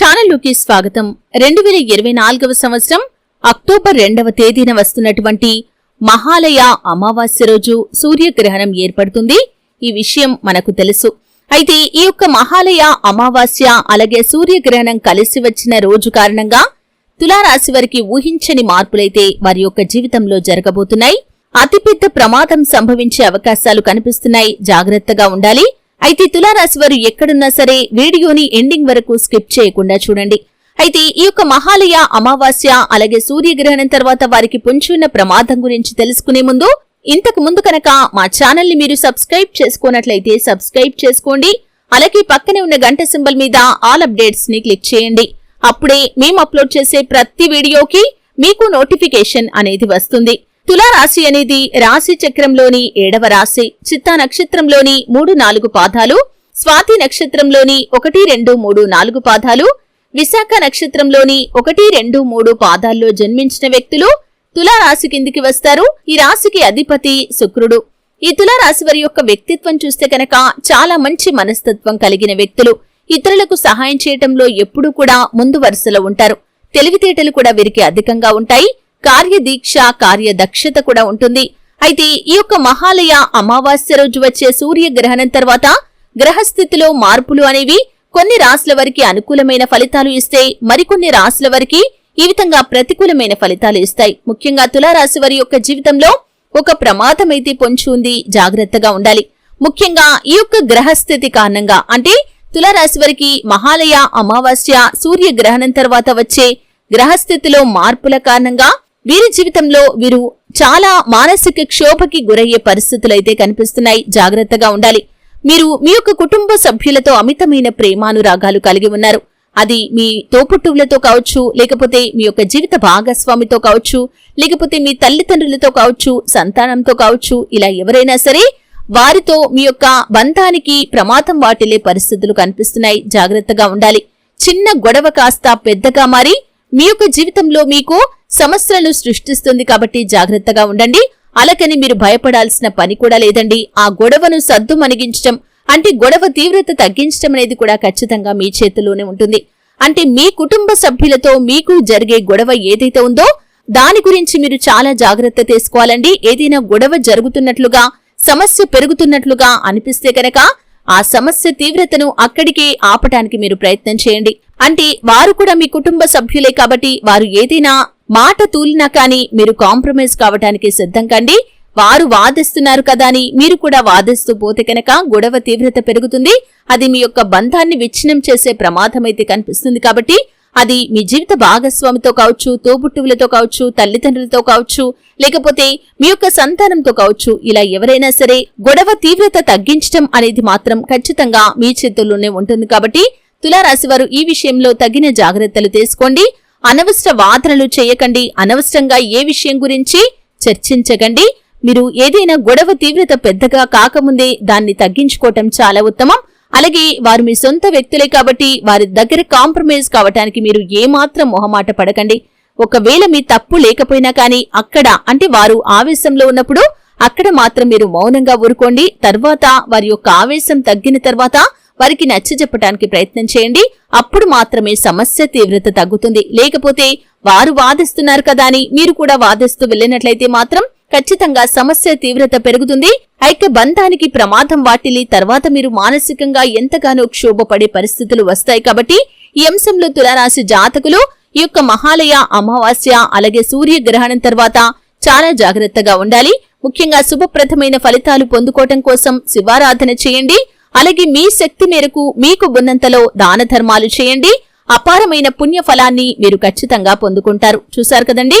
ఛానల్లోకి స్వాగతం. రెండు వేల ఇరవై నాలుగవ సంవత్సరం అక్టోబర్ రెండవ తేదీన వస్తున్నటువంటి మహాలయ అమావాస్య రోజు సూర్యగ్రహణం ఏర్పడుతుంది. ఈ విషయం మనకు తెలుసు. అయితే ఈ యొక్క మహాలయ అమావాస్య అలాగే సూర్యగ్రహణం కలిసి వచ్చిన రోజు కారణంగా తులారాశి వారికి ఊహించని మార్పులైతే వారి యొక్క జీవితంలో జరగబోతున్నాయి. అతిపెద్ద ప్రమాదం సంభవించే అవకాశాలు కనిపిస్తున్నాయి. జాగ్రత్తగా ఉండాలి. అయితే తులారాశి వారు ఎక్కడున్నా సరే వీడియోని ఎండింగ్ వరకు స్కిప్ చేయకుండా చూడండి. అయితే ఈ యొక్క మహాలయ అమావాస్య అలాగే సూర్యగ్రహణం తర్వాత వారికి పొంచి ఉన్న ప్రమాదం గురించి తెలుసుకునే ముందు ఇంతకు ముందు కనుక మా ఛానల్ని మీరు సబ్స్క్రైబ్ చేసుకున్నట్లయితే సబ్స్క్రైబ్ చేసుకోండి. అలాగే పక్కనే ఉన్న గంట సింబల్ మీద ఆల్ అప్డేట్స్ని క్లిక్ చేయండి. అప్పుడే మేము అప్లోడ్ చేసే ప్రతి వీడియోకి మీకు నోటిఫికేషన్ అనేది వస్తుంది. తులారాశి అనేది రాశి చక్రంలోని ఏడవ రాశి చిత్తా నక్షత్రంలోని మూడు నాలుగు పాదాలు స్వాతి నక్షత్రంలోని ఒకటి రెండు మూడు నాలుగు పాదాలు విశాఖ నక్షత్రంలోని ఒకటి రెండు మూడు పాదాల్లో జన్మించిన వ్యక్తులు తులారాశి కిందికి వస్తారు. ఈ రాశికి అధిపతి శుక్రుడు. ఈ తులారాశి వారి యొక్క వ్యక్తిత్వం చూస్తే కనుక చాలా మంచి మనస్తత్వం కలిగిన వ్యక్తులు. ఇతరులకు సహాయం చేయటంలో ఎప్పుడూ కూడా ముందు వరుసలో ఉంటారు. తెలివితేటలు కూడా వీరికి అధికంగా ఉంటాయి. కార్యదీక్ష కార్యదక్షత కూడా ఉంటుంది. అయితే ఈ యొక్క మహాలయ అమావాస్య రోజు వచ్చే సూర్యగ్రహణం తర్వాత గ్రహస్థితిలో మార్పులు అనేవి కొన్ని రాశుల వారికి అనుకూలమైన ఫలితాలు ఇస్తే మరికొన్ని రాశుల వారికి ఈ విధంగా ప్రతికూలమైన ఫలితాలు ఇస్తాయి. ముఖ్యంగా తులారాశి వారి యొక్క జీవితంలో ఒక ప్రమాదమైతే పొంచి ఉంది జాగ్రత్తగా ఉండాలి. ముఖ్యంగా ఈ యొక్క గ్రహస్థితి కారణంగా అంటే తులారాశి వారికి మహాలయ అమావాస్య సూర్యగ్రహణం తర్వాత వచ్చే గ్రహస్థితిలో మార్పుల కారణంగా వీరి జీవితంలో వీరు చాలా మానసిక క్షోభకి గురయ్యే పరిస్థితులైతే కనిపిస్తున్నాయి. జాగ్రత్తగా ఉండాలి. మీరు మీ యొక్క కుటుంబ సభ్యులతో అమితమైన ప్రేమానురాగాలు కలిగి ఉన్నారు. అది మీ తోపుట్టువులతో కావచ్చు లేకపోతే మీ యొక్క జీవిత భాగస్వామితో కావచ్చు లేకపోతే మీ తల్లిదండ్రులతో కావచ్చు సంతానంతో కావచ్చు ఇలా ఎవరైనా సరే వారితో మీ యొక్క బంధానికి ప్రమాదం వాటిల్లే పరిస్థితులు కనిపిస్తున్నాయి. జాగ్రత్తగా ఉండాలి. చిన్న గొడవ కాస్త పెద్దగా మారి మీ యొక్క జీవితంలో మీకు సమస్యలను సృష్టిస్తుంది కాబట్టి జాగ్రత్తగా ఉండండి. అలకని మీరు భయపడాల్సిన పని కూడా లేదండి. ఆ గొడవను సద్దు మణిగించటం అంటే గొడవ తీవ్రత తగ్గించటం అనేది కూడా ఖచ్చితంగా మీ చేతిలోనే ఉంటుంది. అంటే మీ కుటుంబ సభ్యులతో మీకు జరిగే గొడవ ఏదైతే ఉందో దాని గురించి మీరు చాలా జాగ్రత్త తీసుకోవాలండి. ఏదైనా గొడవ జరుగుతున్నట్లుగా సమస్య పెరుగుతున్నట్లుగా అనిపిస్తే కనుక ఆ సమస్య తీవ్రతను అక్కడికే ఆపటానికి మీరు ప్రయత్నం చేయండి. అంటే వారు కూడా మీ కుటుంబ సభ్యులే కాబట్టి వారు ఏదైనా మాట తూలినా కానీ మీరు కాంప్రమైజ్ కావటానికి సిద్ధం కండి. వారు వాదిస్తున్నారు కదా అని మీరు కూడా వాదిస్తూ పోతే కనుక గొడవ తీవ్రత పెరుగుతుంది. అది మీ యొక్క బంధాన్ని విచ్ఛిన్నం చేసే ప్రమాదమైతే కనిపిస్తుంది కాబట్టి అది మీ జీవిత భాగస్వామితో కావచ్చు తోబుట్టువులతో కావచ్చు తల్లిదండ్రులతో కావచ్చు లేకపోతే మీ యొక్క సంతానంతో కావచ్చు ఇలా ఎవరైనా సరే గొడవ తీవ్రత తగ్గించడం అనేది మాత్రం ఖచ్చితంగా మీ చేతుల్లోనే ఉంటుంది. కాబట్టి తులారాశి వారు ఈ విషయంలో తగిన జాగ్రత్తలు తీసుకోండి. అనవసర వాదనలు చేయకండి. అనవసరంగా ఏ విషయం గురించి చర్చించకండి. మీరు ఏదైనా గొడవ తీవ్రత పెద్దగా కాకముందే దాన్ని తగ్గించుకోవటం చాలా ఉత్తమం. అలాగే వారు మీ సొంత వ్యక్తులే కాబట్టి వారి దగ్గర కాంప్రమైజ్ కావటానికి మీరు ఏమాత్రం మొహమాట పడకండి. ఒకవేళ మీ తప్పు లేకపోయినా కానీ అక్కడ అంటే వారు ఆవేశంలో ఉన్నప్పుడు అక్కడ మాత్రం మీరు మౌనంగా ఊరుకోండి. తర్వాత వారి యొక్క ఆవేశం తగ్గిన తర్వాత వారికి నచ్చ చెప్పడానికి ప్రయత్నం చేయండి. అప్పుడు మాత్రమే సమస్య తీవ్రత తగ్గుతుంది. లేకపోతే వారు వాదిస్తున్నారు కదా అని మీరు కూడా వాదిస్తూ వెళ్ళినట్లయితే మాత్రం ఖచ్చితంగా సమస్య తీవ్రత పెరుగుతుంది. ఐక్య బంధానికి ప్రమాదం వాటిల్లి తర్వాత మీరు మానసికంగా ఎంతగానో క్షోభపడే పరిస్థితులు వస్తాయి కాబట్టి ఈ అంశంలో తులారాశి జాతకులు ఈ యొక్క మహాలయ అమావాస్య అలాగే సూర్యగ్రహణం తర్వాత చాలా జాగ్రత్తగా ఉండాలి. ముఖ్యంగా శుభప్రదమైన ఫలితాలు పొందుకోవటం కోసం శివారాధన చేయండి. అలాగే మీ శక్తి మేరకు మీకు ఉన్నంతలో దాన ధర్మాలు చేయండి. అపారమైన పుణ్య ఫలాన్ని మీరు ఖచ్చితంగా పొందుకుంటారు. చూశారు కదండి?